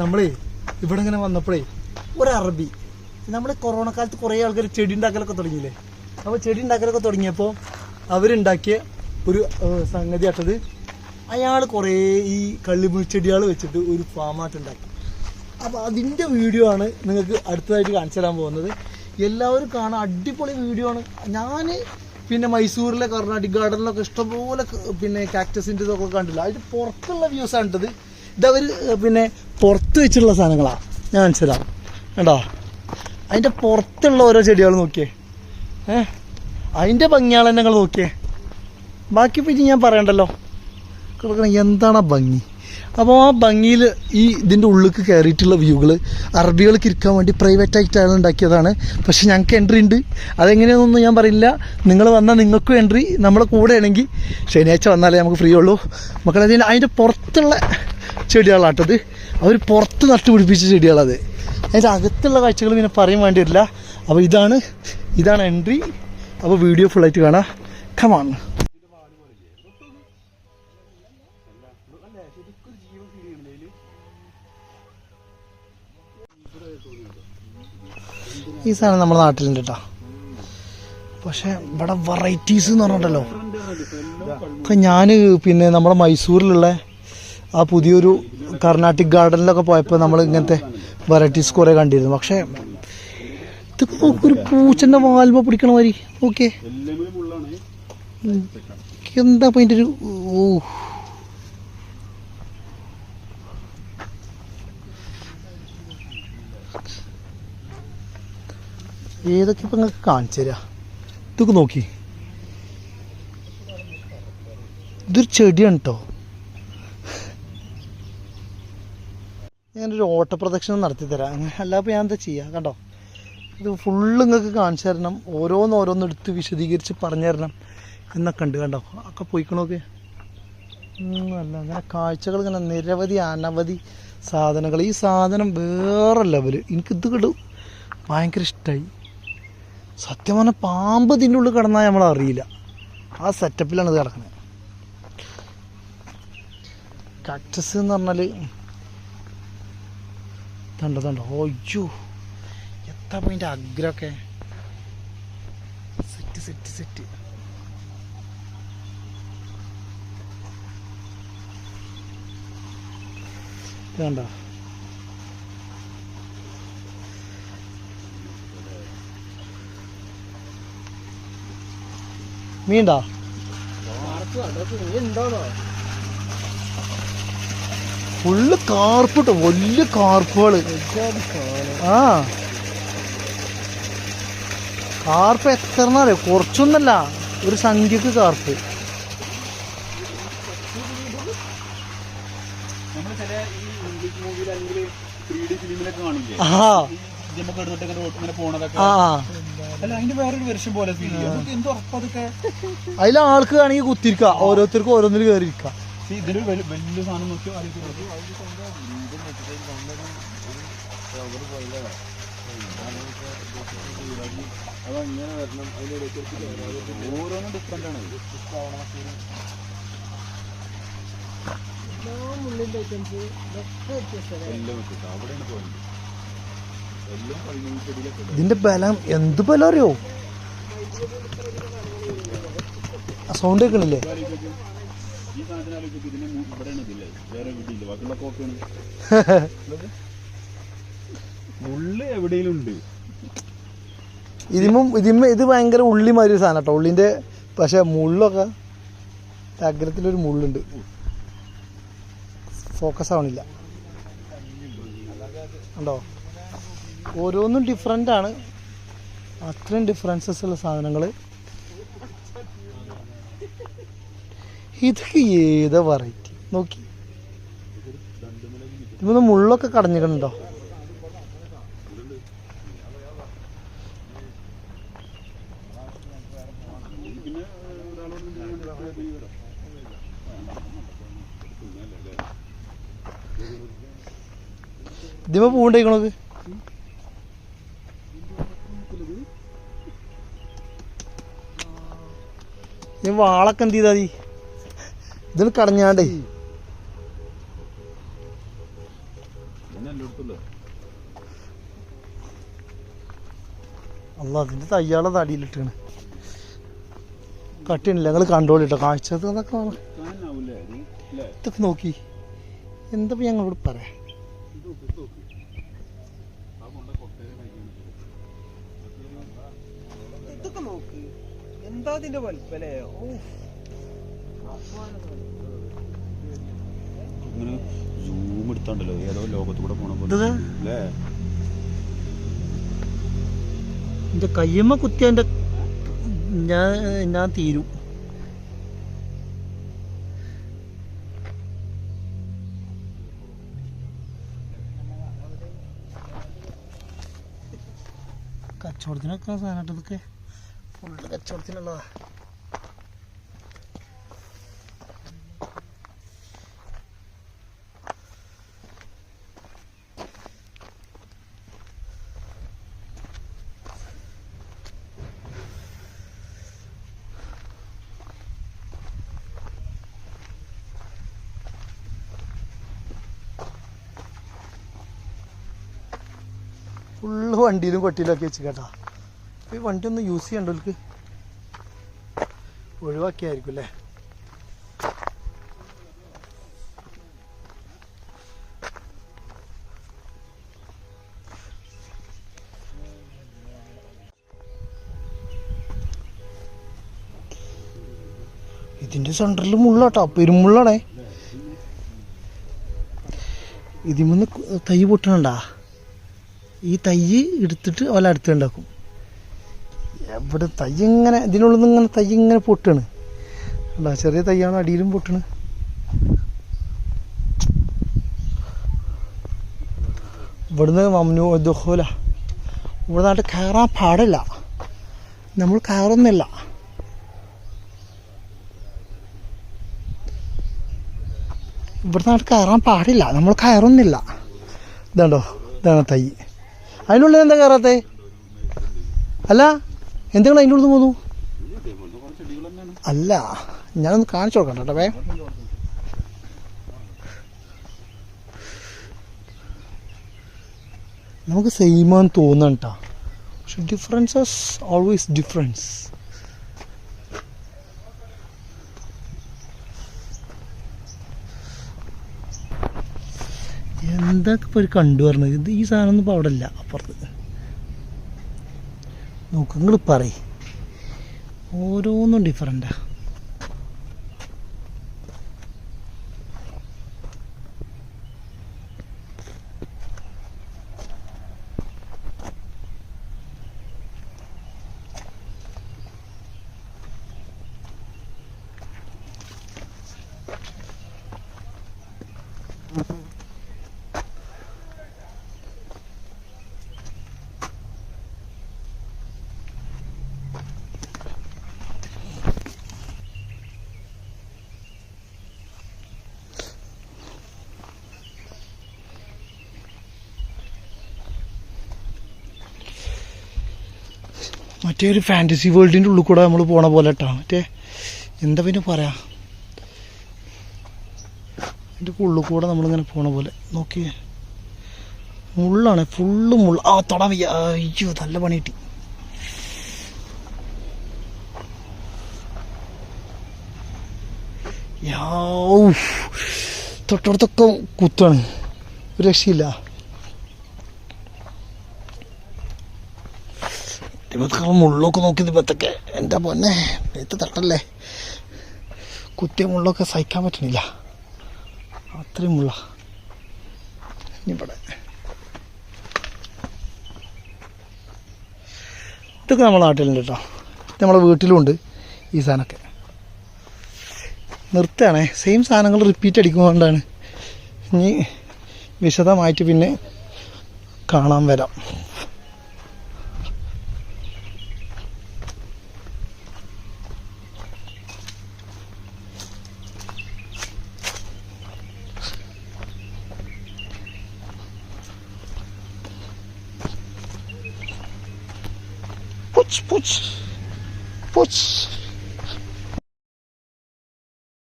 നമ്മളേ ഇവിടെ ഇങ്ങനെ വന്നപ്പോഴേ ഒരു അറബി നമ്മൾ കൊറോണ കാലത്ത് കുറേ ആൾക്കാർ ചെടി ഉണ്ടാക്കലൊക്കെ തുടങ്ങിയില്ലേ? അപ്പോൾ ചെടി ഉണ്ടാക്കലൊക്കെ തുടങ്ങിയപ്പോൾ അവരുണ്ടാക്കിയ ഒരു സംഗതി ആട്ടത് അയാൾ കുറേ ഈ കള്ളിമുൾ ചെടികൾ വെച്ചിട്ട് ഒരു ഫാമായിട്ട് ഉണ്ടാക്കി. അപ്പോൾ അതിന്റെ വീഡിയോ ആണ് നിങ്ങൾക്ക് അടുത്തതായിട്ട് കാണിച്ചു തരാൻ പോകുന്നത്. എല്ലാവരും കാണാൻ അടിപൊളി വീഡിയോ ആണ്. ഞാൻ പിന്നെ മൈസൂരിലെ കർണാട്ടിക് ഗാർഡനിലൊക്കെ ഇഷ്ടംപോലെ പിന്നെ കാക്ടസിന്റെ ഇതൊക്കെ കണ്ടില്ല. അതിന്റെ പുറത്തുള്ള വ്യൂസ് ആണ് ഇതവർ പിന്നെ പുറത്ത് വെച്ചിട്ടുള്ള സാധനങ്ങളാണ് ഞാൻ തരാം കേട്ടോ അതിന്റെ പുറത്തുള്ള ഓരോ ചെടികൾ നോക്കിയേ. ഏ? അതിന്റെ ഭംഗിയാണ് ഞങ്ങൾ നോക്കിയേ. ബാക്കി പിന്നെ ഞാൻ പറയണ്ടല്ലോ. കിടക്കണം എന്താണ് ആ ഭംഗി? അപ്പോൾ ആ ഭംഗിയിൽ ഈ ഇതിന്റെ ഉള്ളിലേക്ക് കയറിയിട്ടുള്ള വ്യൂകൾ അറബികൾക്ക് ഇരിക്കാൻ വേണ്ടി പ്രൈവറ്റ് ആയിട്ട് അയാൾ ഉണ്ടാക്കിയതാണ്. പക്ഷെ ഞങ്ങൾക്ക് എൻട്രി ഉണ്ട്. അതെങ്ങനെയാണെന്നൊന്നും ഞാൻ പറയില്ല. നിങ്ങൾ വന്നാൽ നിങ്ങൾക്കും എൻട്രി നമ്മളെ കൂടെ ആണെങ്കിൽ ശനിയാഴ്ച വന്നാലേ നമുക്ക് ഫ്രീ ഉള്ളൂ. മക്കളെ അതിന്റെ പുറത്തുള്ള ചെടികളാട്ടത്. അവർ പുറത്ത് നട്ടുപിടിപ്പിച്ച ചെടികളത്. അതിന്റെ അകത്തുള്ള കാഴ്ചകൾ പിന്നെ പറയാൻ വേണ്ടി വരില്ല അപ്പോൾ ഇതാണ് ഇതാണ് എൻട്രി അപ്പോൾ വീഡിയോ ഫുള്ളായിട്ട് കാണാം. കമാണ് ഈ സാധനം നമ്മുടെ നാട്ടിലുണ്ട് കേട്ടോ പക്ഷെ ഇവിടെ വെറൈറ്റീസ് എന്ന് പറഞ്ഞിട്ടല്ലോ ഒക്കെ ഞാൻ പിന്നെ നമ്മുടെ മൈസൂരിലുള്ള ആ പുതിയൊരു കർണാട്ടിക് ഗാർഡനിലൊക്കെ പോയപ്പോൾ നമ്മൾ ഇങ്ങനത്തെ വെറൈറ്റീസ് കുറേ കണ്ടിരുന്നു. പക്ഷേ നോക്ക് ഒരു പൂച്ചന്റെ വാൽമ പിടിക്കണ മാതിരി. ഓക്കെ എന്താ അപ്പം ഒരു ഓ ഏതൊക്കെ ഇപ്പം നിങ്ങൾക്ക് കാണിച്ചു തരാ? ഇതൊക്കെ നോക്കി. ഇതൊരു ചെടിയാണ് കേട്ടോ ഞാനൊരു ഓട്ടപ്രദക്ഷിണം നടത്തി തരാം അങ്ങനെ അല്ലാപ്പോൾ ഞാൻ എന്താ ചെയ്യുക കണ്ടോ? ഇത് ഫുള്ള് നിങ്ങൾക്ക് കാണിച്ചു തരണം. ഓരോന്ന് ഓരോന്ന് എടുത്ത് വിശദീകരിച്ച് പറഞ്ഞു തരണം എന്നൊക്കെ ഉണ്ട് കണ്ടോ? ഒക്കെ പോയിക്കണോക്കെ അല്ല അങ്ങനെ കാഴ്ചകൾ ഇങ്ങനെ നിരവധി അനവധി സാധനങ്ങൾ. ഈ സാധനം വേറെ ലെവൽ എനിക്കിത് കിട്ടും ഭയങ്കര ഇഷ്ടമായി സത്യം പറഞ്ഞാൽ പാമ്പ് ഇതിന്റെ ഉള്ളിൽ കിടന്നാൽ നമ്മൾ അറിയില്ല. ആ സെറ്റപ്പിലാണ് ഇത് കിടക്കുന്നത് കാക്ടസ് എന്ന് പറഞ്ഞാൽ തണ്ടോ തണ്ടോ അയ്യോ എത്ര പോയിന്റെ അഗ്രമൊക്കെ സെറ്റ് സെറ്റ് സെറ്റ് ഇത് കണ്ടോ? മീണ്ടാ ഫുള്ള് കാർപ്പിട്ടോ വലിയ കാർപ്പുകൾ. ആ. കാർപ്പ് എത്ര അറിയോ? കുറച്ചൊന്നല്ല ഒരു സംഖ്യക്ക് കാർപ്പ്. അതിൽ ആൾക്ക് വേണമെങ്കിൽ കുത്തിരിക്ക. ഓരോരുത്തർക്കും ഓരോന്നിൽ കയറിയിരിക്കുക ഇതിന് വലിയ വലിയ സാധനം നോക്കി ഓരോന്നും ആണ്. ഇതിന്റെ ബലം എന്ത് ബലം അറിയോ? സൗണ്ട് കേൾക്കണില്ലേ? വേറെ കോപ്പിയാണ് ഇതിമും ഇതിമ്മ ഇത് ഭയങ്കര ഉള്ളി മാതിരി സാധനം കേട്ടോ. ഉള്ളിന്റെ പക്ഷെ മുള്ളൊക്കെ അഗ്രത്തിലൊരു മുള്ളുണ്ട്. ഫോക്കസ് ആവണില്ല. ഉണ്ടോ ഓരോന്നും ഡിഫറെന്റ് ആണ്. അത്രയും ഡിഫറൻസസ് ഉള്ള സാധനങ്ങൾ ഇതൊക്കെ ഏതാ വെറൈറ്റി നോക്കി. ഇതൊന്ന് മുള്ളൊക്കെ കടഞ്ഞിട്ടുണ്ടോ? ഇതിമ ഇനി വാളൊക്കെ എന്ത് ചെയ്താ ഇതിന് കടഞ്ഞാണ്ടേ. അല്ല അതിന്റെ തയ്യാളെ തടിയിലിട്ടാണ്. കട്ടിണില്ല ഞങ്ങൾ കണ്ടോളിട്ടോ കാഴ്ചത് അതൊക്കെ ഇതൊക്കെ നോക്കി. എന്താ ഞങ്ങളോട് പറയാ? എന്താ അതിന്റെ വലിപ്പല്ലേ? ഓ. ഇങ്ങനെ സൂം എടുത്താണ്ടല്ലോ. ഏതോ ലോകത്തൂടെ പോണ പോലെ. അല്ലേ? കയ്യമ്മ കുത്തിയ ഞാൻ ഞാൻ തീരും. കച്ചവടത്തിനൊക്കെ സാധനം ഇതൊക്കെ ഫുള്ള് കച്ചവടത്തിനുള്ളതാ. ഫുള്ള് വണ്ടിയിലും കൊട്ടിയിലൊക്കെ വെച്ച് കേട്ടാ. ഈ വണ്ടി ഒന്ന് യൂസ് ചെയ്യണ്ടോ അവർക്ക് ഒഴിവാക്കിയായിരിക്കും അല്ലേ ഇതിന്റെ സെന്ററിൽ മുള്ളാട്ടോ പെരുമുള്ളാണേ. ഇതിമന്ന് തൈ പൊട്ടണണ്ടാ? ഈ തൈ എടുത്തിട്ട് ഓല അടുത്തുണ്ടാക്കും എവിടെ തൈ ഇങ്ങനെ ഇതിനുള്ളിൽ നിന്ന് ഇങ്ങനെ തൈ ഇങ്ങനെ പൊട്ടാണ് കണ്ടാ? ചെറിയ തൈയാണ് അടിയിലും പൊട്ടണ് ഇവിടുന്ന് മമ്നു ദുഹോല. ഇവിടെ നാട്ടിൽ കയറാൻ പാടില്ല. നമ്മൾ കയറുന്നില്ല. ഇവിടെ നാട്ടിൽ കയറാൻ പാടില്ല. നമ്മൾ കയറുന്നില്ല. ഇതാണ്ടോ? ഇതാണ് തൈ. അതിനുള്ളിൽ എന്താ കയറാത്തേ? അല്ല എന്തെങ്കിലും അതിന്റെ ഉള്ളിൽ പോന്നു? അല്ല ഞാനൊന്ന് കാണിച്ചു കൊടുക്കണം കേട്ടോ വേ. നമുക്ക് സെയിമാന്ന് തോന്നണ്ട പക്ഷെ ഡിഫറൻസസ് ഓൾവേസ് ഡിഫറൻസ് എന്തൊക്കെ ഇപ്പോൾ ഒരു കണ്ടു പറഞ്ഞത്? ഇത് ഈ സാധനമൊന്നും ഇപ്പോൾ അവിടെ ഇല്ല അപ്പുറത്ത്. നോക്ക് നിങ്ങൾ പറയ്. ഓരോന്നും ഡിഫറെന്റാ മറ്റേ ഒരു ഫാന്റസി വേൾഡിന്റെ ഉള്ളിൽ കൂടെ നമ്മൾ പോണ പോലെ കേട്ടോ മറ്റേ എന്താ പിന്നെ പറയാ? അതിന്റെ ഉള്ളിൽ കൂടെ നമ്മളിങ്ങനെ പോണ പോലെ. നോക്കിയേ. മുള്ളാണ് ഫുള്ള് മുള്ള. ആ തൊടാൻ വയ്യ. അയ്യോ നല്ല പണി കിട്ടി. തൊട്ടടുത്തൊക്കെ കുത്താണ്. ഒരു രക്ഷയില്ല. ഇവത്തൊക്കെ മുള്ളൊക്കെ നോക്കി ഇപ്പത്തൊക്കെ. എന്റെ പൊന്നെ? മേത്ത് തട്ടല്ലേ? കുത്തിയ മുള്ളൊക്കെ സഹിക്കാൻ പറ്റണില്ല അത്രയും മുള്ള. ഇവിടെ. ഇതൊക്കെ നമ്മളെ നാട്ടിലുണ്ട് കേട്ടോ. ഇത് നമ്മളെ വീട്ടിലുണ്ട് ഈ സാധനമൊക്കെ. നിർത്തുകയാണേ. സെയിം സാധനങ്ങൾ റിപ്പീറ്റ് അടിക്കുന്നതുകൊണ്ടാണ്. ഇനി വിശദമായിട്ട് പിന്നെ കാണാൻ വരാം. Puts, puts, puts.